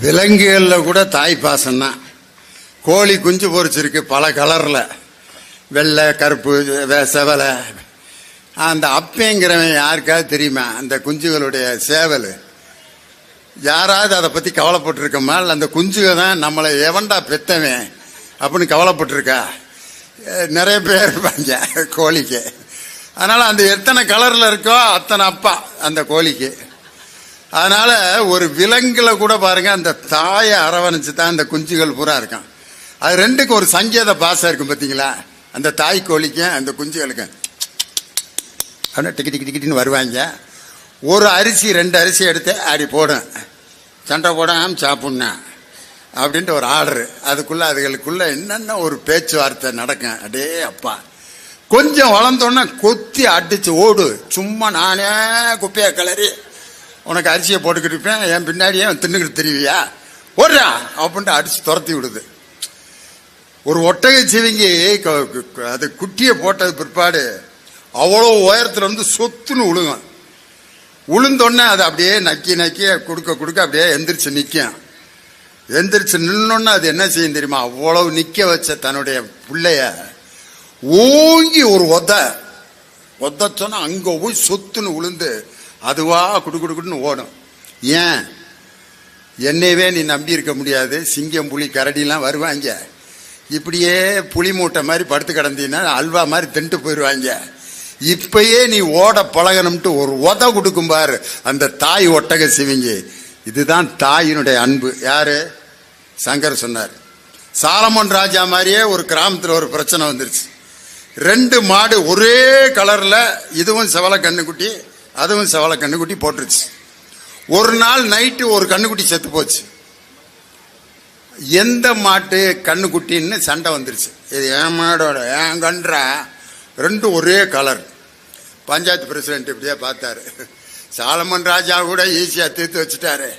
விலங்குகளில் கூட தாய் பாசம் தான் கோழி குஞ்சு பொரிச்சிருக்கு பல கலரில் வெள்ளை கருப்பு செவலை. அந்த அப்பேங்கிறவன் யாருக்காவது தெரியுமா? அந்த குஞ்சுகளுடைய சேவல். யாராவது அதை பற்றி கவலைப்பட்டிருக்கோமா? இல்லை அந்த குஞ்சுக தான் நம்மளை எவன்டா பெத்தவன் அப்படின்னு கவலைப்பட்டிருக்கா? நிறைய பேர் இருப்பாங்க கோழிக்கு. அதனால் அந்த எத்தனை கலரில் இருக்கோ அத்தனை அப்பா அந்த கோழிக்கு. அதனால ஒரு விலங்குல கூட பாருங்க அந்த தாயை அரவணைச்சு தான் அந்த குஞ்சுகள் பூரா இருக்கான். அது ரெண்டுக்கும் ஒரு சங்கேத பாசம் இருக்கும் பார்த்தீங்களா அந்த தாய் கோழிக்கும் அந்த குஞ்சுகளுக்கும். அப்படின்னா டிக்கி டிக்கி டிக்கிட்டின்னு வருவாங்க. ஒரு அரிசி ரெண்டு அரிசி எடுத்து அடி போடும். சண்டை போடாம சாப்பிட்ணா அப்படின்ட்டு ஒரு ஆர்டர் அதுக்குள்ள அதுகளுக்குள்ள என்னென்ன ஒரு பேச்சுவார்த்தை நடக்கும்? அடே அப்பா. கொஞ்சம் வளர்ந்தோன்னே கொத்தி அடிச்சு ஓடு. சும்மா நானே குப்பையை கிளறி உனக்கு அரிசியை போட்டுக்கிட்டு இருப்பேன் என் பின்னாடியே தின்னுக்கிட்டு தெரிவியா ஓடுறா அப்படின்ட்டு அடிச்சு துரத்தி விடுது. ஒரு ஒட்டகை சிவிங்கி அது குட்டியை போட்டது பிற்பாடு அவ்வளோ உயரத்தில் வந்து சொத்துன்னு விழுகும் உளுந்தோடனே அது அப்படியே நக்கி நக்கி கொடுக்க கொடுக்க அப்படியே எந்திரிச்சு நிற்கும் எந்திரிச்சு நின்னோன்னு அது என்ன செய்யும் தெரியுமா? அவ்வளவு நிற்க வச்ச தன்னுடைய பிள்ளைய ஓங்கி ஒரு ஒத ஒத்த சொன்னால் அங்கே போய் சொத்துன்னு விழுந்து அதுவா குடு குடுக்குன்னு ஓடும். ஏன்? என்னையவே நீ நம்பி இருக்க முடியாது. சிங்கம் புலி கரடிலாம் வருவாங்க. இப்படியே புலி மூட்டை மாதிரி படுத்து கிடந்தீங்கன்னா அல்வா மாதிரி தின்ட்டு போயிடுவாங்க இப்பயே நீ ஓட பழகணும்ட்டு ஒரு உத கொடுக்கும் பாரு. அந்த தாய் ஒட்டக சிவிங்கி. இதுதான் தாயினுடைய அன்பு. யாரு? சங்கர் சொன்னார். சாலமன் ராஜா மாதிரியே ஒரு கிராமத்தில் ஒரு பிரச்சனை வந்துருச்சு. ரெண்டு மாடு ஒரே கலரில் இதுவும் செவல கண்ணுக்குட்டி அதுவும் செவல கண்ணுக்குட்டி போட்டுருச்சு. ஒரு நாள் நைட்டு ஒரு கண்ணுக்குட்டி செத்து போச்சு. எந்த மாட்டு கண்ணுக்குட்டின்னு சண்டை வந்துருச்சு. இது என் மாடோட என் கன்றா. ரெண்டும் ஒரே கலர் பஞ்சாயத்து பிரசிடென்ட் இப்படியே பார்த்தாரு. சாலமன் ராஜா கூட ஈஸியாக தீர்த்து வச்சுட்டாரு.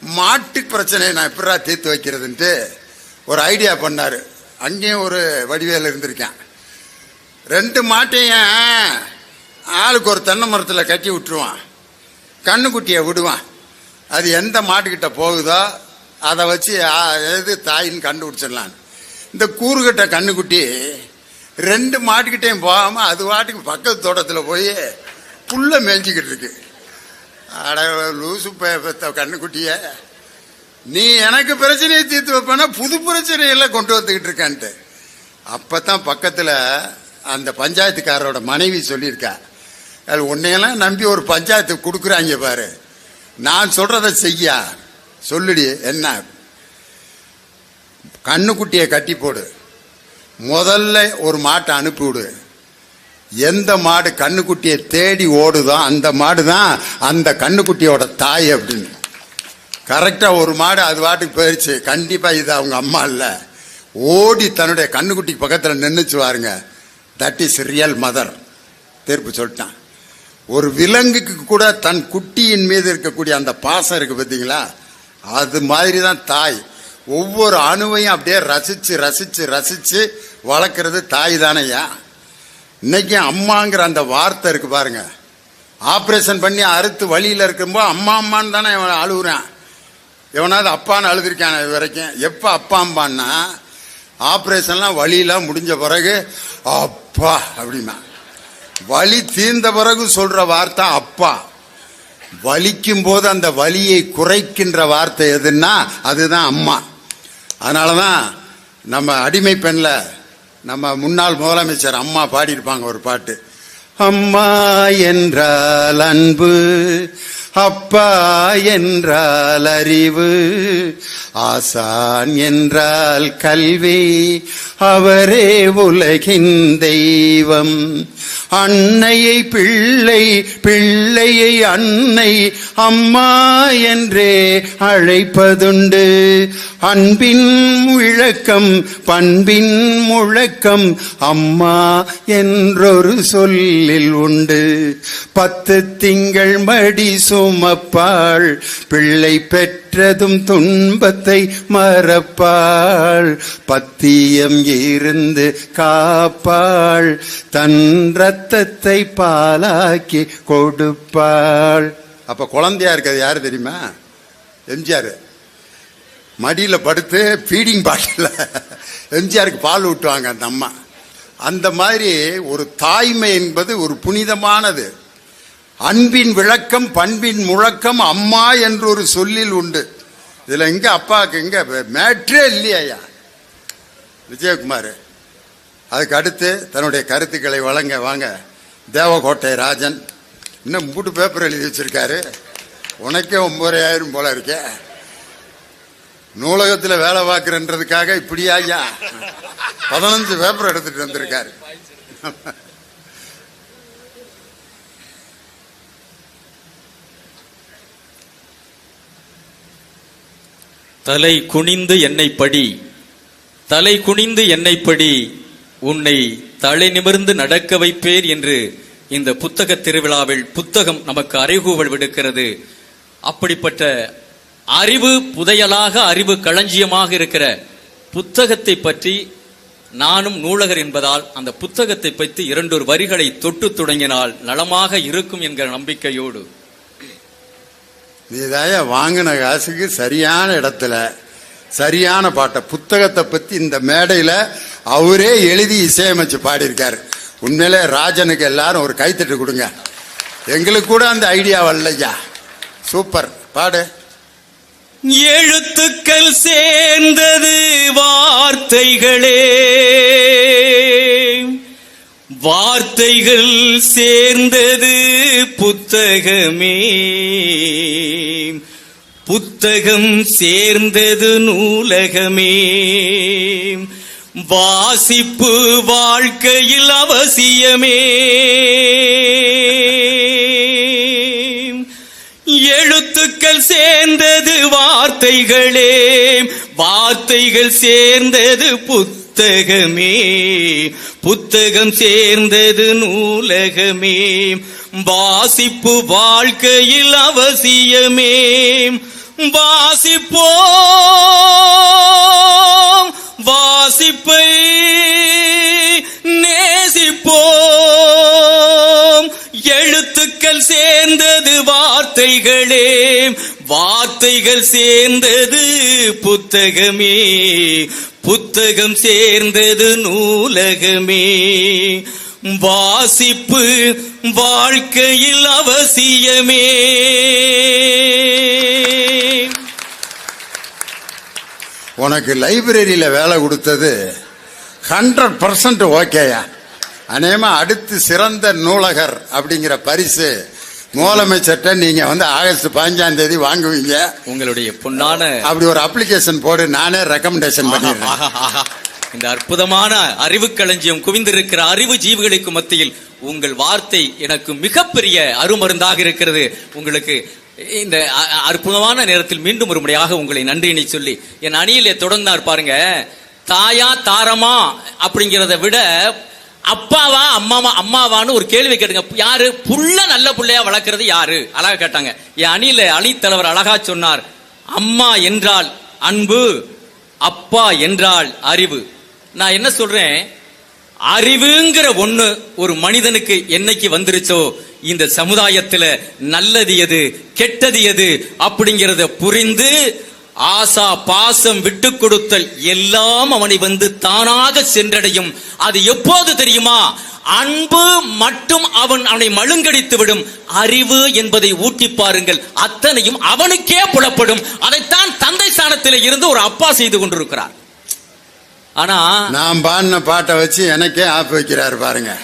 மாட்டு பிரச்சனையை நான் எப்படா தீர்த்து வைக்கிறதுன்ட்டு ஒரு ஐடியா பண்ணாரு. அங்கேயும் ஒரு வடிவேல் இருந்திருக்கேன். ரெண்டு மாட்டையும் ஆளுக்கு ஒரு தென்னை மரத்தில் கட்டி விட்டுருவான். கண்ணுக்குட்டியை விடுவான். அது எந்த மாட்டுக்கிட்ட போகுதோ அதை வச்சு எது தாயின்னு கண்டுபிடிச்சிடலாம். இந்த கூறுகட்ட கண்ணுக்குட்டி ரெண்டு மாட்டுக்கிட்டையும் போகாமல் அது வாட்டுக்கு பக்கத்து தோட்டத்தில் போய் புல்ல மேய்ஞ்சிக்கிட்டு இருக்கு. அட லூசு கண்ணுக்குட்டிய. நீ எனக்கு பிரச்சனையை தீர்த்து வைப்பேன்னா புது பிரச்சனையெல்லாம் கொண்டு வந்துக்கிட்டு இருக்கான்ட்டு. அப்போ தான் பக்கத்தில் அந்த பஞ்சாயத்துக்காரரோட மனைவி சொல்லியிருக்கா. அது உன்னையெல்லாம் நம்பி ஒரு பஞ்சாயத்து கொடுக்குறாங்க பாரு. நான் சொல்றத செய்யா. சொல்லுடி என்ன? கண்ணுக்குட்டியை கட்டி போடு. முதல்ல ஒரு மாட்டை அனுப்பிவிடு. எந்த மாடு கண்ணுக்குட்டியை தேடி ஓடுதோ அந்த மாடு தான் அந்த கண்ணுக்குட்டியோட தாய் அப்படின்னு. கரெக்டாக ஒரு மாடு அது வாட்டுக்கு போயிடுச்சு கண்டிப்பாக இது அவங்க அம்மா இல்லை. ஓடி தன்னுடைய கண்ணுக்குட்டிக்கு பக்கத்தில் நின்றுச்சு பாருங்க. தட் இஸ் ரியல் மதர் தீர்ப்பு சொல்லிட்டான். ஒரு விலங்குக்கு கூட தன் குட்டியின் மீது இருக்கக்கூடிய அந்த பாசம் இருக்கு பார்த்தீங்களா? அது மாதிரி தான் தாய். ஒவ்வொரு அணுவையும் அப்படியே ரசித்து ரசித்து ரசித்து வளர்க்குறது தாய் தானையா இன்னைக்கு அம்மாங்கிற அந்த வார்த்தை இருக்கு பாருங்க. ஆப்ரேஷன் பண்ணி அறுத்து வழியில் இருக்கும்போது அம்மா அம்மான்னு தானே இவன் அழுகுறான். எவனாவது அப்பான்னு அழுதுருக்கான இது வரைக்கும். எப்போ அப்பா அம்பான்னா ஆப்ரேஷன்லாம் வழியெல்லாம் முடிஞ்ச பிறகு அப்பா அப்படின்னா. வலி தீர்ந்த பிறகு சொல்ற வார்த்தை அப்பா. வலிக்கும் போது அந்த வலியை குறைக்கின்ற வார்த்தை எதுன்னா அதுதான் அம்மா. அதனாலதான் நம்ம அடிமை பெண்ணில் நம்ம முன்னாள் முதலமைச்சர் அம்மா பாடியிருப்பாங்க ஒரு பாட்டு. அம்மா என்றால் அன்பு அப்பா என்றால் அறிவு ஆசான் என்றால் கல்வி அவரே உலகின் தெய்வம். அன்னையை பிள்ளை பிள்ளையை அன்னை அம்மா என்றே அழைப்பதுண்டு. அன்பின் முழக்கம் பண்பின் முழக்கம் அம்மா என்றொரு சொல்லில் உண்டு. பத்து திங்கள் மடி சுமப்பாள். பிள்ளை பெற்றதும் துன்பத்தை மறப்பாள். பத்தியம் இருந்து காப்பாள். தன் ரத்தத்தை பாலாக்கி கொடுப்பாள். அப்ப குழந்தையா இருக்கிறது யாரு தெரியுமா? எம்ஜிஆர். மடியில் படுத்து ஃபீடிங் பாட்டில் எம்ஜிஆருக்கு பால் ஊட்டுவாங்க அந்த அம்மா. அந்த மாதிரி ஒரு தாய்மை என்பது ஒரு புனிதமானது. அன்பின் விளக்கம் பண்பின் முழக்கம் அம்மா என்று ஒரு சொல்லில் உண்டு. இதில் இங்கே அப்பாவுக்கு இங்கே மேட்ரே இல்லையா விஜயகுமார் அதுக்கு அடுத்து தன்னுடைய கருத்துக்களை வழங்க வாங்க. தேவகோட்டை ராஜன் இன்னும் மூட்டு பேப்பர் எழுதி வச்சிருக்காரு. உனக்கே ஒன்பதாயிரம் போல இருக்கே. நூலகத்தில் வேலை பார்க்குறன்றதுக்காக இப்படியா ஐயா? பதினஞ்சு பேப்பர் எடுத்துட்டு வந்திருக்காரு. தலை குனிந்து என்னை படி. தலை குனிந்து என்னை படி. உன்னை தலை நிமிர்ந்து நடக்க வைப்பேன் என்று இந்த புத்தக திருவிழாவில் புத்தகம் நமக்கு அறைகூவல் விடுக்கிறது. அப்படிப்பட்ட அறிவு புதையலாக அறிவு களஞ்சியமாக இருக்கிற புத்தகத்தை பற்றி நானும் நூலகர் என்பதால் அந்த புத்தகத்தை பற்றி இரண்டொரு வரிகளை தொட்டு தொடங்கினால் நலமாக இருக்கும் என்கிற நம்பிக்கையோடு. நீதாய வாங்கின காசுக்கு சரியான இடத்துல சரியான பாட்டை புத்தகத்தை பற்றி இந்த மேடையில் அவரே எழுதி இசையமைச்சு பாடியிருக்காரு. உண்மையிலே ராஜனுக்கு எல்லாரும் ஒரு கைத்தட்டு கொடுங்க. எங்களுக்கு கூட அந்த ஐடியா வரலையா சூப்பர். பாடு. எழுத்துக்கள் சேர்ந்தது வார்த்தைகளே. வார்த்தைகள் சேர்ந்தது புத்தகமே. புத்தகம் சேர்ந்தது நூலகமே. வாசிப்பு வாழ்க்கையில் அவசியமே. எழுத்துக்கள் சேர்ந்தது வார்த்தைகளே வார்த்தைகள் சேர்ந்தது புத்தகமே புத்தகம் சேர்ந்தது நூலகமே வாசிப்பு வாழ்க்கையில் அவசியமே வாசிப்போம் வாசிப்பை நேசிப்போம். எழுத்துக்கள் சே சேர்ந்தது வார்த்தைகளே வார்த்தைகள் சேர்ந்தது புத்தகமே. புத்தகம் சேர்ந்தது நூலகமே. வாசிப்பு வாழ்க்கையில் அவசியமே. உனக்கு லைப்ரரியில வேலை கொடுத்தது ஹண்ட்ரட் பர்சன்ட் ஓகேயா. அநேமா அடுத்து சிறந்த நூலகர் அப்படிங்கிற பரிசு முதலமைச்சர்கிட்ட நீங்க வந்து ஆகஸ்ட் பதினஞ்சாம் தேதி வாங்குவீங்க. உங்களுடைய பொன்னான அப்படி ஒரு அப்ளிகேஷன் போடு நானே ரெக்கமெண்டேஷன் பண்ணிடுறேன். இந்த அற்புதமான அறிவு களஞ்சியம் குவிந்திருக்கிற அறிவு ஜீவிகளுக்கு மத்தியில் உங்கள் வார்த்தை எனக்கு மிகப்பெரிய அருமருந்தாக இருக்கிறது. உங்களுக்கு இந்த அற்புதமான நேரத்தில் மீண்டும் ஒரு முறையாக உங்களை நன்றியினை சொல்லி என் அணியிலே தொடர்ந்தார் பாருங்க தாயா தாரமா அப்படிங்கிறத விட அப்பாவா அம்மாவா அம்மாவான்னு ஒரு கேள்வி கேட்டுங்க. யாரு? புள்ள நல்ல புள்ளையா வளர்க்கறது யாரு? அழகா கேட்டாங்க. என் அணியில அணித்தலைவர் அழகா சொன்னார். அம்மா என்றால் அன்பு அப்பா என்றால் அறிவு. நான் என்ன சொல்றேன்? அறிவுங்கிற ஒண்ணு ஒரு மனிதனுக்கு என்னைக்கு வந்துருச்சோ இந்த சமுதாயத்துல நல்லது எது கெட்டது எது அப்படிங்கறத புரிந்து ஆசா பாசம் விட்டு கொடுத்தல் எல்லாம் அவனை வந்து தானாக சென்றடையும். அது எப்போது தெரியுமா? அன்பு மட்டும் அவன் அவனை மழுங்கடித்து விடும். அறிவு என்பதை ஊட்டி பாருங்கள். அத்தனையும் அவனுக்கே புலப்படும். அதைத்தான் தந்தை ஸ்தானத்தில் இருந்து ஒரு அப்பா செய்து கொண்டிருக்கிறார். ஆனா நான் பாடின பாட்டை வச்சு எனக்கே ஆப்பு வைக்கிறார் பாருங்க.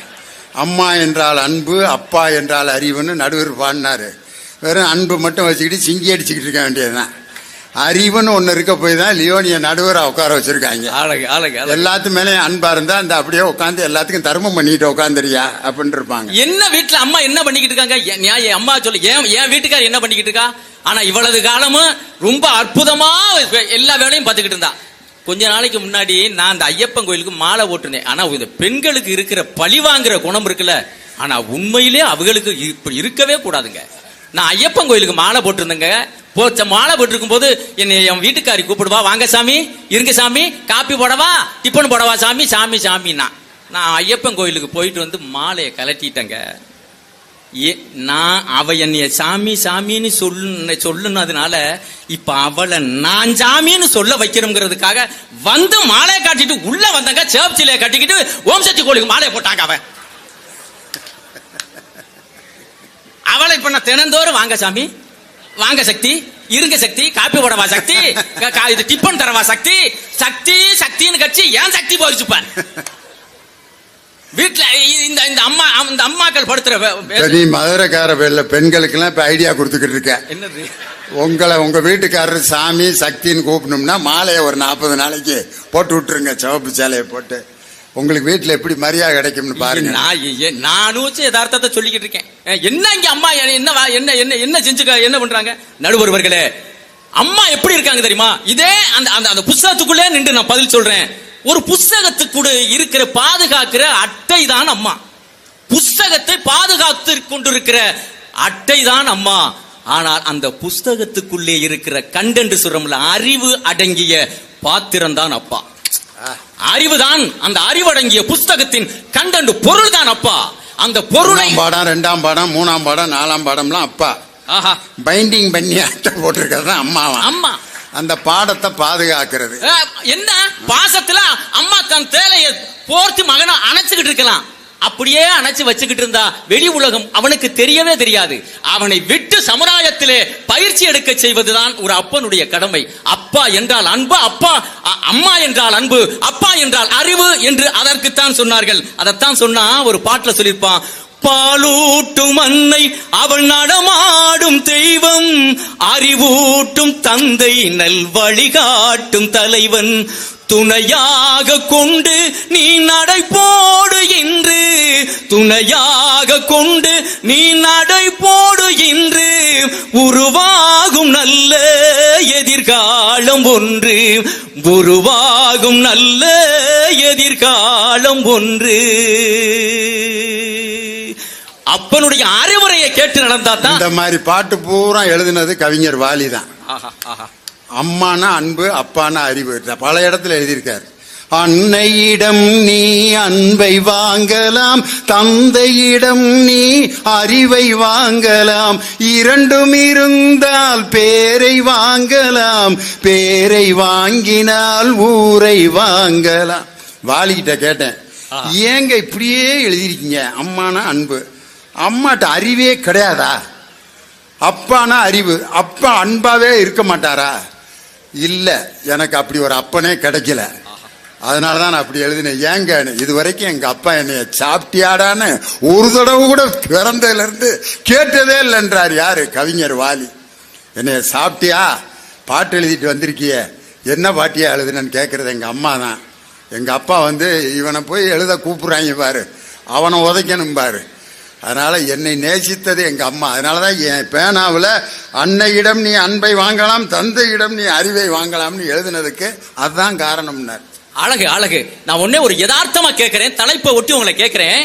அம்மா என்றால் அன்பு அப்பா என்றால் அறிவுன்னு நடுவர் பாடினாரு. வெறும் அன்பு மட்டும் வச்சுக்கிட்டு சிங்கி அடிச்சுக்கிட்டு இருக்க வேண்டியதுதான். அறிவுன்னு ஒன்று இருக்க போய் தான் லியோனிய நடுவரை உட்கார வச்சிருக்காங்க. எல்லாத்து மேலேயும் அன்பா இருந்தா அந்த அப்படியே உட்காந்து எல்லாத்துக்கும் தர்மம் பண்ணிட்டு உட்காந்துரியா அப்படின்னு இருப்பாங்க. என்ன வீட்டுல அம்மா என்ன பண்ணிக்கிட்டு இருக்காங்க? என் அம்மா சொல்லு ஏன் என் வீட்டுக்கார் என்ன பண்ணிக்கிட்டு இருக்கா? ஆனா இவ்வளவு காலமும் ரொம்ப அற்புதமா எல்லா வேலையும் பார்த்துக்கிட்டு இருந்தா. கொஞ்ச நாளைக்கு முன்னாடி நான் அந்த ஐயப்பன் கோயிலுக்கு மாலை போட்டிருந்தேன். ஆனா இந்த பெண்களுக்கு இருக்கிற பழி வாங்குற குணம் இருக்குல்ல. ஆனா உண்மையிலே அவங்களுக்கு இப்படி இருக்கவே கூடாதுங்க. நான் ஐயப்பன் கோயிலுக்கு மாலை போட்டிருந்தேங்க. போச்ச மாலை போட்டிருக்கும் போது என்னை என் வீட்டுக்காரி கூப்பிடுவா வாங்க சாமி இருங்க சாமி காப்பி போடவா டிஃபன் போடவா சாமி சாமி சாமின்னா. நான் ஐயப்பன் கோயிலுக்கு போயிட்டு வந்து மாலையை கலட்டிட்டேங்க. ஏ- நான் அவ என்னைய சாமி சாமின்னு சொல்லு சொல்லுனதுனால இப்ப அவளை நான் சாமின்னு சொல்ல வைக்கணுங்கிறதுக்காக வந்து மாலையை காட்டிட்டு உள்ள வந்தாங்க. சேப்சிலையை கட்டிக்கிட்டு ஓம் சக்தி கோழிக்கு மாலையை போட்டாங்க அவன். அவளை இப்ப நான் தினந்தோறும் வாங்க சாமி. வாங்க சக்தி. இருங்க சக்தி. காப்பி போடவா சக்தி? இது டிப்பன் தரவா சக்தி? சக்தி சக்தின்னு கட்சி ஏன் சக்தி போயிடுச்சுப்ப வீட்டுல இந்த இந்த அம்மா இந்த அம்மாக்கள் படுத்துற நீ மதுரைக்கார பேர்ல பெண்களுக்கெல்லாம் இப்ப ஐடியா கொடுத்துக்கிட்டு இருக்க. என்னது? உங்களை உங்க வீட்டுக்காரர் சாமி சக்தின்னு கூப்பிடணும்னா மாலையை ஒரு நாற்பது நாளைக்கு போட்டு விட்டுருங்க சிவப்பு சேலையை போட்டு. உங்களுக்கு வீட்டுல எப்படி மரியாதை கிடைக்கும்னு பாருங்க. நான் நானும் யதார்த்தத்தை சொல்லிக்கிட்டு இருக்கேன். என்ன இங்க அம்மா என்ன- என்ன என்ன என்ன செஞ்சுக்க என்ன பண்றாங்க? நடுவர்களே அம்மா எப்படி இருக்காங்க தெரியுமா? இதே அந்த அந்த அந்த புஸ்தகத்துக்குள்ளே நின்று நான் பதில் சொல்றேன். ஒரு புஸ்தகத்துக்குள்ள இருக்கிற பாதுகாக்கிற அட்டை தான் அம்மா. புஸ்தகத்தை பாதுகாத்து கொண்டிருக்கிற அட்டை தான் அம்மா. ஆனால் அந்த புஸ்தகத்துக்குள்ளே இருக்கிற கண்டென்று சொல்றோம்ல அறிவு அடங்கிய பாத்திரம் தான் அப்பா. அறிவுதான் அந்த அறிவடங்கிய புஸ்தகத்தின் கண்டென்று பொருள் தான் அப்பா. அந்த பொருளை பாடம் ரெண்டாம் பாடம் மூணாம் பாடம் நாலாம் பாடம்லாம் அப்பா. பைண்டிங் பண்ணி அட்டை போட்டிருக்கிறது அம்மாவா? அம்மா. அந்த பாடத்தை பாதுகாக்கிறது. என்ன? பாசத்துல அம்மா தன் தேலைய போர்த்தி மகனை அணைச்சுக்கிட்டு இருக்கலாம். அப்படியே அணைச்சு வச்சுக்கிட்டு இருந்தா வெளி உலகம் அவனுக்கு தெரியவே தெரியாது. அவனை விட்டு சமுதாயத்திலே பயிற்சி எடுக்க செய்வதுதான் ஒரு அப்பனுடைய கடமை. அப்பா என்றால் அன்பு அப்பா அம்மா என்றால் அன்பு அப்பா என்றால் அறிவு என்று அதற்குத்தான் சொன்னார்கள். அதைத்தான் சொன்னா ஒரு பாட்டுல சொல்லியிருப்பான். பாலூட்டும் அன்னை அவள் நடமாடும் தெய்வம். அறிவூட்டும் தந்தை நல் வழிகாட்டும் தலைவன். துணையாக கொண்டு நீ நடை போடு இன்று. துணையாக கொண்டு நீ நடை போடு இன்று. உருவாகும் நல்ல எதிர்காலம் ஒன்று. உருவாகும் நல்ல எதிர்காலம் ஒன்று. அப்பனுடைய அறிவுரையை கேட்டு நடந்தா தான் இந்த மாதிரி பாட்டு பூரா எழுதினது கவிஞர் வாலி தான். அம்மானா அன்பு அப்பானா அறிவு. பல இடத்துல எழுதியிருக்காரு. அன்னையிடம் நீ அன்பை வாங்கலாம் தந்தையிடம் நீ அறிவை வாங்கலாம். இரண்டும் இருந்தால் பேரை வாங்கலாம் பேரை வாங்கினால் ஊரை வாங்கலாம். வாலிகிட்ட கேட்டேன். ஏங்க இப்படியே எழுதியிருக்கீங்க? அம்மானா அன்பு. அம்மாட்ட அறிவே கிடையாதா? அப்பானா அறிவு. அப்பா அன்பாவே இருக்க மாட்டாரா? இல்லை எனக்கு அப்படி ஒரு அப்பனே கிடைக்கல. அதனால தான் நான் அப்படி எழுதினேன். ஏங்க இது வரைக்கும் எங்கள் அப்பா என்னைய சாப்பிட்டியாடான்னு ஒரு தடவை கூட பிறந்ததுலேருந்து கேட்டதே இல்லைன்றார் யார்? கவிஞர் வாலி. என்னைய சாப்பிட்டியா? பாட்டு எழுதிட்டு வந்திருக்கியே. என்ன பாட்டியா எழுதுனேன்னு கேட்கறது எங்கள் அம்மா தான் எங்கள் அப்பா வந்து இவனை போய் எழுத கூப்பிட்றாங்க பாரு. அவனை உதைக்கணும் பாரு. அதனால என்னை நேசித்தது எங்க அம்மா. அதனாலதான் என் பேனாவில் அன்னையிடம் நீ அன்பை வாங்கலாம் தந்தையிடம் நீ அறிவை வாங்கலாம்னு எழுதினதுக்கு அதுதான் காரணம்னார். அழகு அழகு. நான் ஒன்னே ஒரு யதார்த்தமா கேட்கிறேன் தலைப்பை ஒட்டி உங்களை கேட்கிறேன்.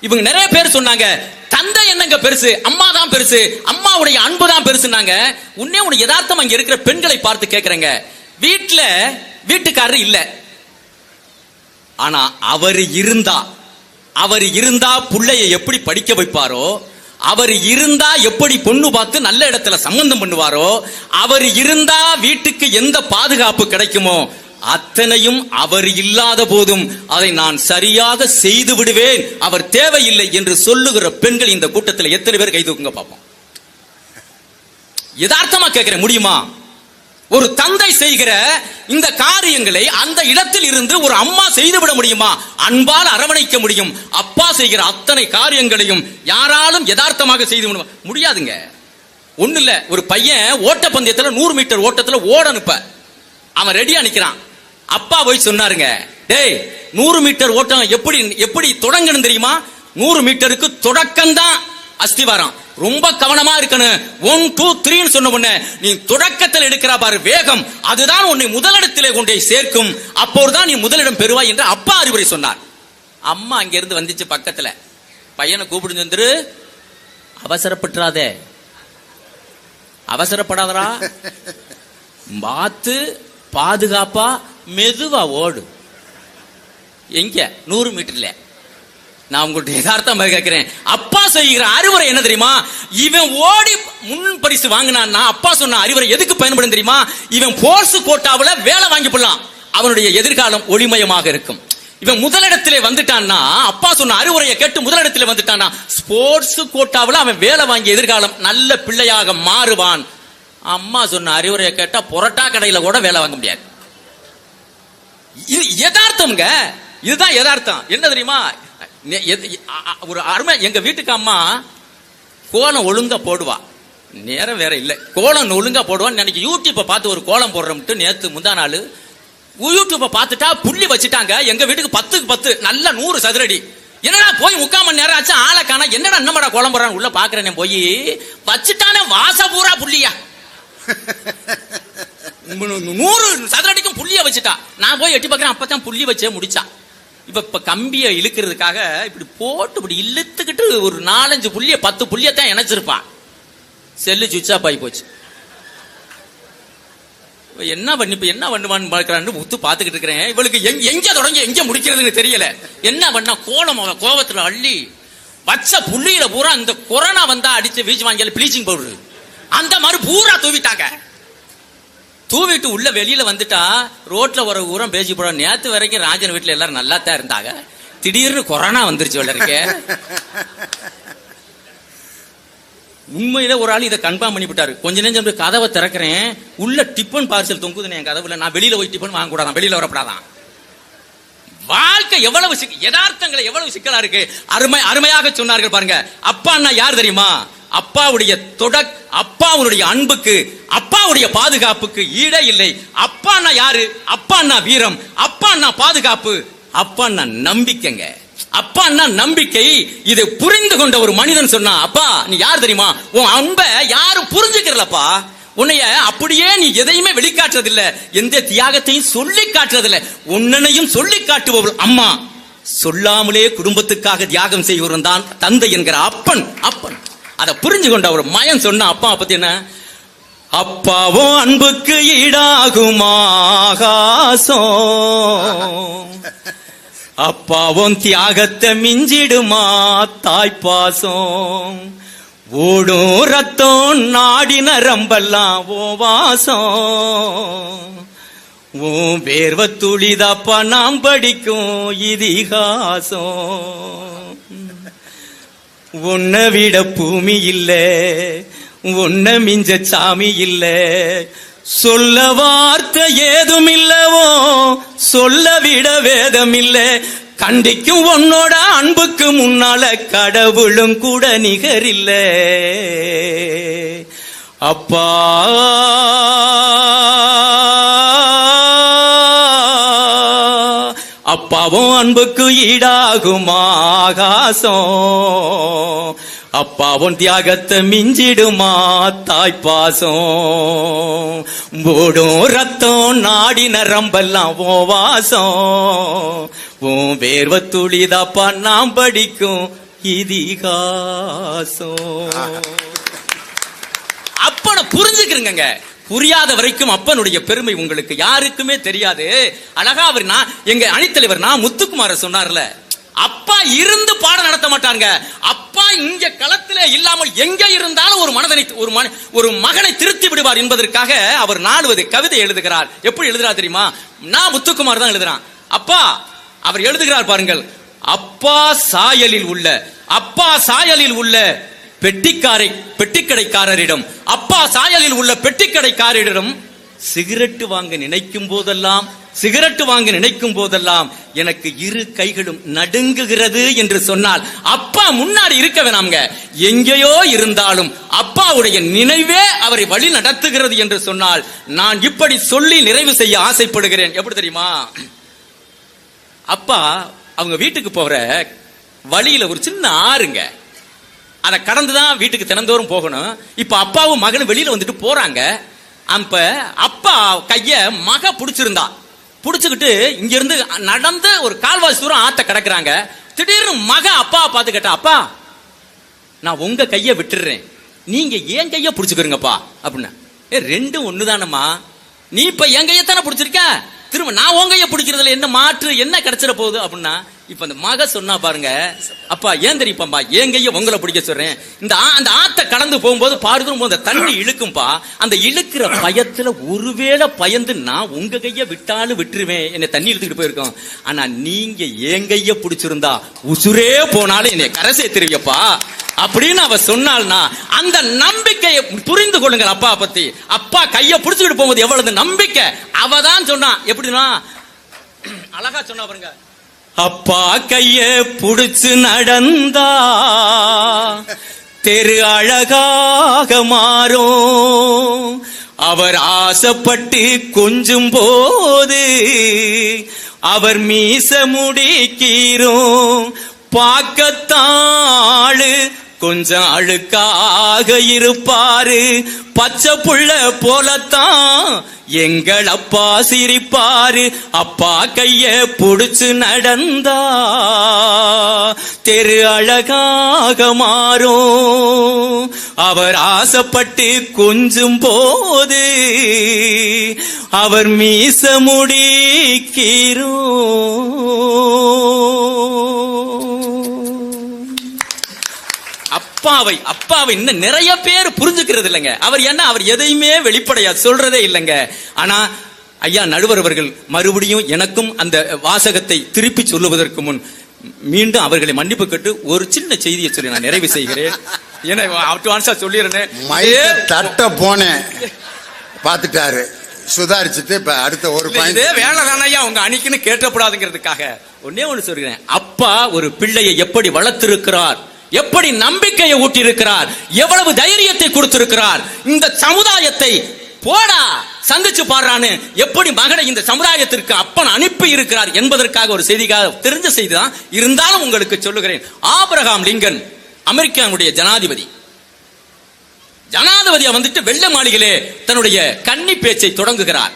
இவங்க நிறைய பேர் சொன்னாங்க தந்தை என்னங்க பெருசு? அம்மா தான் பெருசு. அம்மாவுடைய அன்பு தான் பெருசுனாங்க உன்னே ஒரு யதார்த்தம் அங்க இருக்கிற பெண்களை பார்த்து கேட்கிறேங்க. வீட்டுல வீட்டுக்காரர் இல்ல. ஆனா அவர் இருந்தா அவர் இருந்தா பிள்ளைய எப்படி படிக்க வைப்பாரோ அவர் இருந்தா எப்படி பொண்ணு பார்த்து நல்ல இடத்துல சம்பந்தம் பண்ணுவாரோ அவர் இருந்தா வீட்டுக்கு எந்த பாதுகாப்பு கிடைக்குமோ அத்தனையும் அவர் இல்லாத போதும் அதை நான் சரியாக செய்து விடுவேன் அவர் தேவையில்லை என்று சொல்லுகிற பெண்கள் இந்த கூட்டத்தில் எத்தனை பேர் கை தூக்குங்க பார்ப்போம். யதார்த்தமா கேட்கிறேன் முடியுமா? ஒரு தந்தை செய்கிற இந்த காரியங்களை அந்த இடத்தில் இருந்து ஒரு அம்மா செய்துவிட முடியுமா? அன்பால் அரவணைக்க முடியும். அப்பா செய்கிற அத்தனை காரியங்களையும் யாராலும் யதார்த்தமாக செய்து விட முடியாதுங்க. ஒண்ணு இல்ல ஒரு பையன் ஓட்டப்பந்தயத்துல நூறு மீட்டர் ஓட்டத்துல ஓட அனுப்ப. அவன் ரெடியா நிக்கிறான். அப்பா போய் சொன்னாருங்க டேய் நூறு மீட்டர் ஓட்டம் எப்படி எப்படி தொடங்கணும் தெரியுமா? நூறு மீட்டருக்கு தொடக்கம் தான் அஸ்திவாரம். ரொம்ப கவனமா இருக்கணும். ஒன் டூ த்ரீன்னு சொன்ன உடனே நீ தொடக்கத்தில் எடுக்கிற பாரு வேகம். அதுதான் உன்னை முதலிடத்திலே கொண்டே சேர்க்கும். அப்போதுதான் நீ முதலிடம் பெறுவாய் என்று அப்பா அறிவுரை சொன்னார். அம்மா அங்கிருந்து வந்துச்சு பக்கத்துல. பையனை கூப்பிடு வந்துரு. அவசரப்பட்டுறாதே. அவசரப்படாதரா பார்த்து பாதுகாப்பா மெதுவா ஓடு. எங்க? நூறு மீட்டர்ல. நான் உங்கள்கிட்ட யதார்த்தமா கேட்கிறேன். அப்பா செய்கிற அறிவுரை என்ன தெரியுமா? இவன் ஓடி முன் பரிசு வாங்கினான்னா அப்பா சொன்ன அறிவுரை எதுக்கு பயன்படும் தெரியுமா? இவன் போர்ஸ் கோட்டாவில் வேலை வாங்கி போடலாம். அவனுடைய எதிர்காலம் ஒளிமயமாக இருக்கும். இவன் முதலிடத்திலே வந்துட்டான்னா அப்பா சொன்ன அறிவுரையை கேட்டு முதலிடத்திலே வந்துட்டான்னா ஸ்போர்ட்ஸ் கோட்டாவில் அவன் வேலை வாங்கி எதிர்காலம் நல்ல பிள்ளையாக மாறுவான். அம்மா சொன்ன அறிவுரையை கேட்டா பொரோட்டா கடையில் கூட வேலை வாங்க முடியாது. இது யதார்த்தம்ங்க. இதுதான் யதார்த்தம். என்ன தெரியுமா? ஒரு அருமை. எங்க வீட்டுக்கு அம்மா கோலம் ஒழுங்கா போடுவா. நேரம் வேற இல்லை. கோலம் ஒழுங்கா போடுவான்னு நினைக்க யூடியூப்பை பார்த்து ஒரு கோலம் போடுறோம்ட்டு நேத்து முந்தா நாள் யூடியூப்பை பார்த்துட்டா புள்ளி வச்சுட்டாங்க. எங்க வீட்டுக்கு பத்துக்கு பத்து. நல்ல நூறு சதுரடி. என்னடா போய் முக்கால் மணி நேரம் ஆச்சு? ஆளை காணா. என்னடா என்னமாடா கோலம் போடுறான்னு உள்ள பாக்குறேன் போய். வச்சுட்டானே வாச பூரா புள்ளியா. நூறு சதுரடிக்கும் புள்ளிய வச்சுட்டா. நான் போய் எட்டி பார்க்கறேன். அப்பதான் புள்ளி வச்சே முடிச்சா. இப்ப இப்ப கம்பிய இழுக்கிறதுக்காக இப்படி போட்டு இப்படி இழுத்துக்கிட்டு ஒரு நாலஞ்சு புள்ளிய பத்து புள்ளியத்தான் இணைச்சிருப்பா. செல்லு சுவிட்ச் ஆஃப் ஆகி போச்சு. என்ன பண்ணி இப்ப என்ன பண்ணுவான்னு பார்க்கறான்னு உத்து பாத்துக்கிட்டு இருக்கிறேன். இவளுக்கு எங்க தொடங்கி எங்க முடிக்கிறதுன்னு தெரியல. என்ன பண்ணா கோலம் அவ அள்ளி வச்ச புள்ளியில பூரா இந்த கொரோனா வந்தா அடிச்சு வீச்சு வாங்கியால ப்ளீச்சிங் பவுடர் அந்த மாதிரி பூரா தூவிட்டாங்க. தூவிட்டு உள்ள வெளியில வந்துட்டா ரோட்ல ஒரு ஊரம் பேசி போட நேத்து வரைக்கும் ராஜன் வீட்டுல எல்லாரும் நல்லா தான் இருந்தாங்க. திடீர்னு கொரோனா வந்துருச்சு வளருக்கு உண்மையில ஒரு ஆள் இதை கன்ஃபார்ம் பண்ணி விட்டாரு கொஞ்ச நேரம் கதவை திறக்கிறேன். உள்ள டிஃபன் பார்சல் தொங்குதுன்னு என் கதவுல. நான் வெளியில போய் டிஃபன் வாங்க கூடாதான் வெளியில வரப்படாதான் வாழ்க்கை எவ்வளவு யதார்த்தங்களை எவ்வளவு சிக்கலா இருக்கு. அருமை அருமையாக சொன்னார்கள் பாருங்க. அப்பான்னா யார் தெரியுமா? அப்பாவுடைய தொட அப்பாவுடைய அன்புக்கு அப்பாவுடைய பாதுகாப்புக்கு ஈடே இல்லை. அப்பான்னா யாரு? அப்பான்னா வீரம். அப்பான்னா பாதுகாப்பு. அப்பான்னா நம்பிக்கைங்க. அப்பான்னா நம்பிக்கை. இதை புரிந்து கொண்ட ஒரு மனிதன் சொன்னா அப்பா நீ யார் தெரியுமா? உன் அன்பை யாரும் புரிஞ்சுக்கிறலப்பா. உன்னைய அப்படியே நீ எதையுமே வெளிக்காட்டுறதில்ல. எந்த தியாகத்தையும் சொல்லி காட்டுறதில்ல. உன்னனையும் சொல்லி காட்டுபவள் அம்மா. சொல்லாமலே குடும்பத்துக்காக தியாகம் செய்வன் தான் தந்தை என்கிற அப்பன். அப்பன். அதை புரிஞ்சு கொண்ட ஒரு மயன் சொன்ன அப்பா பத்தி என்ன? அப்பாவும் அன்புக்கு ஈடாகும் அப்பாவும் தியாகத்தை மிஞ்சிடுமா தாய்ப்பாசம். ஓடும் ரத்தம் நாடி நரம்பெல்லாம் ஓ வாசம். ஓ வேர்வ துளிதப்பா நாம் படிக்கும் இதிகாசம். உன்னை விட பூமி இல்ல உன்னை மிஞ்ச சாமி இல்ல. சொல்ல வார்த்தை ஏதும் இல்லவோ சொல்ல விட வேதம் இல்ல கண்டிக்கும் உன்னோட அன்புக்கு முன்னால கடவுளும் கூட நிகரில்ல. அப்பா அன்புக்கு ஈடாகும் ஆகாசம். அப்பாவும் தியாகத்தை மிஞ்சிடுமா தாய்ப்பாசம் ஓடும் ரத்தம் நாடி நரம்பெல்லாம் ஓ வாசம். உன் வேர்வ துளிதாப்பா நாம் படிக்கும் இதிகாசம். அப்பனை புரிஞ்சுக்கிறங்க புரியாத வரைக்கும் அப்பனுடைய பெருமை உங்களுக்கு யாருக்குமே தெரியாது. அழகா அவர் நான் எங்க அணித்தலைவர் நான் முத்துக்குமார சொன்னார்ல அப்பா இருந்து பாடம் நடத்த மாட்டாங்க அப்பா இங்க களத்துல இல்லாமல் எங்க இருந்தாலும் ஒரு மனதனை ஒரு மன ஒரு மகனை திருத்தி விடுவார் என்பதற்காக அவர் நாடுவது கவிதை எழுதுகிறார். எப்படி எழுதுறார் தெரியுமா? நான் முத்துக்குமார் தான் எழுதுறான். அப்பா அவர் எழுதுகிறார் பாருங்கள் அப்பா சாயலில் உள்ள அப்பா சாயலில் உள்ள பெட்டிக்காரை பெட்டிக்கடைக்காரரிடம் அப்பா சாயலில் உள்ள பெட்டிக்கடைக்காரரிடம் சிகரெட்டு வாங்க நினைக்கும் போதெல்லாம் சிகரெட்டு வாங்க நினைக்கும் போதெல்லாம் எனக்கு இரு கைகளும் நடுங்குகிறது என்று சொன்னால் அப்பா முன்னாடி இருக்க வேணாம்ங்க. எங்கேயோ இருந்தாலும் அப்பாவுடைய நினைவே அவரை வழி நடத்துகிறது என்று சொன்னால் நான் இப்படி சொல்லி நிறைவு செய்ய ஆசைப்படுகிறேன். எப்படி தெரியுமா? அப்பா அவங்க வீட்டுக்கு போற வழியில ஒரு சின்ன ஆறுங்க. அதை கடந்து தான் வீட்டுக்கு தினந்தோறும் போகணும். இப்போ அப்பாவும் மகனும் வெளியில் வந்துட்டு போகிறாங்க அப்போ அப்பா கையை மக பிடிச்சிருந்தா. பிடிச்சிக்கிட்டு இங்கேருந்து நடந்து ஒரு கால்வாசி தூரம் ஆற்ற கிடக்குறாங்க. திடீர்னு மக அப்பாவை பார்த்து கேட்டா அப்பா நான் உங்கள் கையை விட்டுடுறேன். நீங்கள் என் கையை பிடிச்சிக்கிறீங்கப்பா அப்படின்னா. ஏ ரெண்டும் ஒண்ணுதானம்மா. நீ இப்போ என் தானே பிடிச்சிருக்க? திரும்ப நான் உன் கையை பிடிக்கிறதுல என்ன மாற்று என்ன கிடைச்சிட போகுது? அப்படின்னா இப்ப அந்த மக சொன்னா பாருங்க அப்பா ஏன் தெரியுப்பாம்பா ஏங்கைய உங்களை பிடிக்க சொல்றேன். இந்த ஆ- அந்த ஆத்த கடந்து போகும்போது பாருதும் அந்த தண்ணி இழுக்கும்பா. அந்த இழுக்கிற பயத்துல ஒருவேளை பயந்து நான் உங்க கைய விட்டாலும் விட்டுருவேன். என்னை தண்ணி இழுத்துக்கிட்டு போயிருக்கோம். ஆனா நீங்க ஏங்கைய பிடிச்சிருந்தா உசுரே போனாலும் என்னை கரை சேர்த்துருவியப்பா. அப்படின்னு அவ சொன்னாள்னா அந்த நம்பிக்கையை புரிந்து கொள்ளுங்கள் அப்பா பத்தி. அப்பா கைய புடிச்சுக்கிட்டு போகும்போது எவ்வளவு நம்பிக்கை. அவ தான் சொன்னா எப்படின்னா அழகா சொன்னா பாருங்க அப்பா கைய புடிச்சு நடந்தா தெரு அழகாக மாறும். அவர் ஆசைப்பட்டு கொஞ்சும் போது அவர் மீச முடிக்கீரும் பார்க்கத்தாளு கொஞ்சம் அழுக்காக இருப்பாரு. பச்சை புள்ள போலத்தான் எங்கள் அப்பா சிரிப்பாரு அப்பா கைய புடிச்சு நடந்தா தெரு அழகாக மாறும். அவர் ஆசைப்பட்டு கொஞ்சும் போது அவர் மீச முடிக்கிறோம் அப்பாவை அப்பாவை இன்னும் நிறைய பேர் புரிஞ்சுக்கிறது இல்லைங்க. அவர் என்ன? அவர் எதையுமே வெளிப்படையா சொல்றதே இல்லைங்க. ஆனா ஐயா நடுவர் அவர்கள் மறுபடியும் எனக்கும் அந்த வாசகத்தை திருப்பி சொல்லுவதற்கு முன் மீண்டும் அவர்களை மன்னிப்பு கேட்டு ஒரு சின்ன செய்தியை சொல்லி நான் நிறைவு செய்கிறேன். ஏன்னா அட்வான்ஸா சொல்லிடுறேன்? தட்ட போனேன். பார்த்துட்டாரு. சுதாரிச்சுட்டு இப்ப அடுத்த ஒரு இதே வேலை தானையா உங்க அணிக்குன்னு கேட்டப்படாதுங்கிறதுக்காக ஒன்னே ஒண்ணு சொல்கிறேன் அப்பா ஒரு பிள்ளையை எப்படி வளர்த்திருக்கிறார்? எப்படி நம்பிக்கையை ஊட்டியிருக்கிறார்? எவ்வளவு தைரியத்தை கொடுத்திருக்கிறார்? இந்த சமுதாயத்தை போடா சந்திச்சு பாடுறான்னு எப்படி மகனை இந்த சமுதாயத்திற்கு அப்பன் அனுப்பி இருக்கிறார் என்பதற்காக ஒரு செய்திக்காக தெரிஞ்ச செய்தி தான் இருந்தாலும் உங்களுக்கு சொல்லுகிறேன். ஆபிரகாம் லிங்கன் அமெரிக்காவுடைய ஜனாதிபதி. ஜனாதிபதியா வந்துட்டு வெள்ள மாளிகையிலே தன்னுடைய கன்னி பேச்சை தொடங்குகிறார்.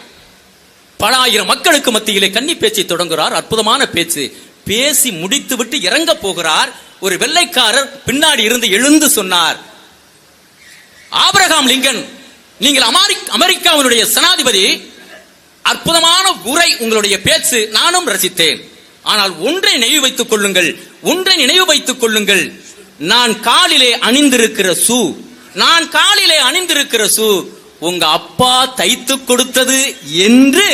பல ஆயிரம் மக்களுக்கு மத்தியிலே கன்னி பேச்சை தொடங்குகிறார். அற்புதமான பேச்சு. பேசி முடித்துவிட்டு இறங்க போகிறார். ஒரு வெள்ளைக்காரர் பின்னாடி இருந்து எழுந்து சொன்னார். ஆபிரகாம் லிங்கன் நீங்கள் அமெரிக்- அமெரிக்காவினுடைய சனாதிபதி. அற்புதமான உரை உங்களுடைய பேச்சு நானும் ரசித்தேன். ஆனால் ஒன்றை நினைவு வைத்துக் கொள்ளுங்கள் ஒன்றை நினைவு வைத்துக் கொள்ளுங்கள். நான் காலிலே அணிந்திருக்கிற ஷூ நான் காலிலே அணிந்திருக்கிற ஷூ உங்க அப்பா தைத்து கொடுத்தது என்று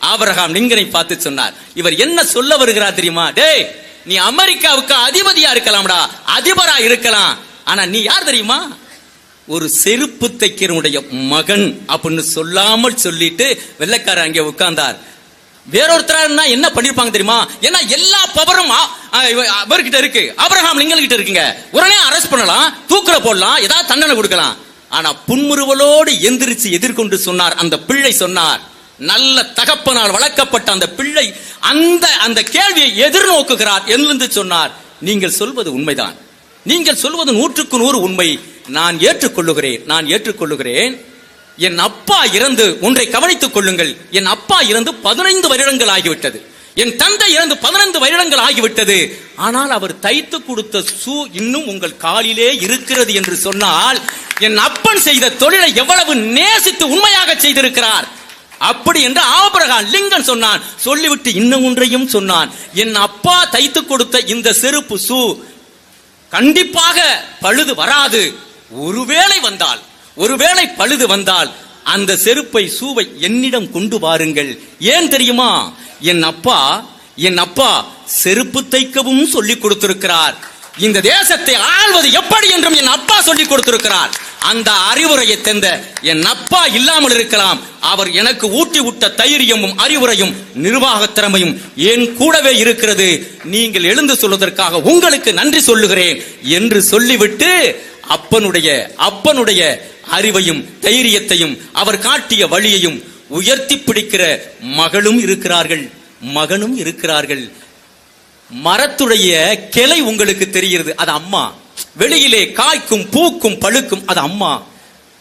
ஆபரகாம் லிங்கனை பார்த்து சொன்னார். இவர் என்ன சொல்ல வருகிறார் தெரியுமா? டேய் நீ அமெரிக்காவுக்கு அதிபதியா இருக்கலாம்டா. அதிபரா இருக்கலாம். ஆனா நீ யார் தெரியுமா? ஒரு செருப்பு தைக்கிறனுடைய மகன் அப்படின்னு சொல்லாமல் சொல்லிட்டு வெள்ளைக்காரர் அங்கே உட்கார்ந்தார். வேறொருத்தரா என்ன பண்ணிருப்பாங்க தெரியுமா? ஏன்னா எல்லா பவரும் ஆ- அவர்கிட்ட இருக்கு. அபிரகாம் லிங்கன் இருக்குங்க. உடனே அரெஸ்ட் பண்ணலாம் தூக்குல போடலாம் ஏதாவது தண்டனை கொடுக்கலாம். ஆனா புன்முறுவலோடு எந்திரிச்சு எதிர்கொண்டு சொன்னார். அந்த பிள்ளை சொன்னார் நல்ல தகப்பனால் வளர்க்கப்பட்ட அந்த பிள்ளை அந்த அந்த கேள்வியை எதிர்நோக்குகிறார் என்று சொன்னார். நீங்கள் சொல்வது உண்மைதான். நீங்கள் சொல்வது நூற்றுக்கு நூறு உண்மை. நான் ஏற்றுக்கொள்ளுகிறேன். நான் ஏற்றுக்கொள்ளுகிறேன். என் அப்பா இறந்து ஒன்றை கவனித்துக் கொள்ளுங்கள். என் அப்பா இறந்து பதினைந்து வருடங்கள் ஆகிவிட்டது. என் தந்தை இறந்து பதினைந்து வருடங்கள் ஆகிவிட்டது. ஆனால் அவர் தைத்து கொடுத்த சூ இன்னும் உங்கள் காலிலே இருக்கிறது என்று சொன்னால் என் அப்பன் செய்த தொழிலை எவ்வளவு நேசித்து உண்மையாக செய்திருக்கிறார். அப்படி என்று ஆபிரகாம் லிங்கன் சொன்னான். சொல்லிவிட்டு இன்னும் ஒன்றையும் சொன்னான். என் அப்பா தைத்து கொடுத்த இந்த செருப்பு சூ கண்டிப்பாக பழுது வராது. ஒருவேளை வந்தால் ஒருவேளை பழுது வந்தால் அந்த செருப்பை சூவை என்னிடம் கொண்டு வாருங்கள். ஏன் தெரியுமா? என் அப்பா என் அப்பா செருப்பு தைக்கவும் சொல்லிக் கொடுத்திருக்கிறார். இந்த தேசத்தை ஆள்வது எப்படி என்றும் என் அப்பா சொல்லிக் கொடுத்திருக்கிறார். அந்த அறிவுரையை தந்த என் அப்பா இல்லாமல் இருக்கலாம். அவர் எனக்கு ஊட்டி விட்ட தைரியமும் அறிவுரையும் நிர்வாகத் திறமையும் என் கூடவே இருக்கிறது? நீங்கள் எழுந்து சொல்வதற்காக உங்களுக்கு நன்றி சொல்லுகிறேன் என்று சொல்லிவிட்டு அப்பனுடைய அப்பனுடைய அறிவையும் தைரியத்தையும் அவர் காட்டிய வழியையும் உயர்த்தி பிடிக்கிற மகளும் இருக்கிறார்கள். மகனும் இருக்கிறார்கள். மரத்துடைய கிளை உங்களுக்கு தெரிகிறது. அது அம்மா. வெளியிலே காய்க்கும் பூக்கும் பழுக்கும் அது அம்மா.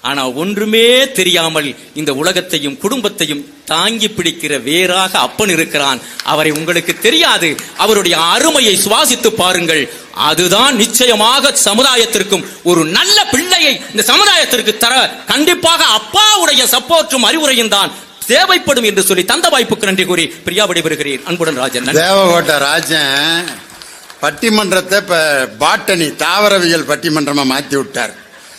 ஆனா ஒன்றுமே தெரியாமல் இந்த உலகத்தையும் குடும்பத்தையும் தாங்கி பிடிக்கிற வேறாக அப்பன் இருக்கிறான். அவரை உங்களுக்கு தெரியாது. அவருடைய அருமையை சுவாசித்து பாருங்கள். அதுதான் நிச்சயமாக சமுதாயத்திற்கும் ஒரு நல்ல பிள்ளையை இந்த சமுதாயத்திற்கு தர கண்டிப்பாக அப்பாவுடைய சப்போர்ட்டும் அறிவுரையும் தான். தேவைப்படும் என்று சொல்லி தந்த வாய்ப்புக்கு நன்றி கூறி பிரியா விடைபெறுகிறேன் அன்புடன் ராஜன் நன்றி. தேவகோட்டை ராஜன் பட்டிமன்றத்தை இப்ப பாட்டனி தாவரவியல் பட்டிமன்றமா மாத்தி விட்டார்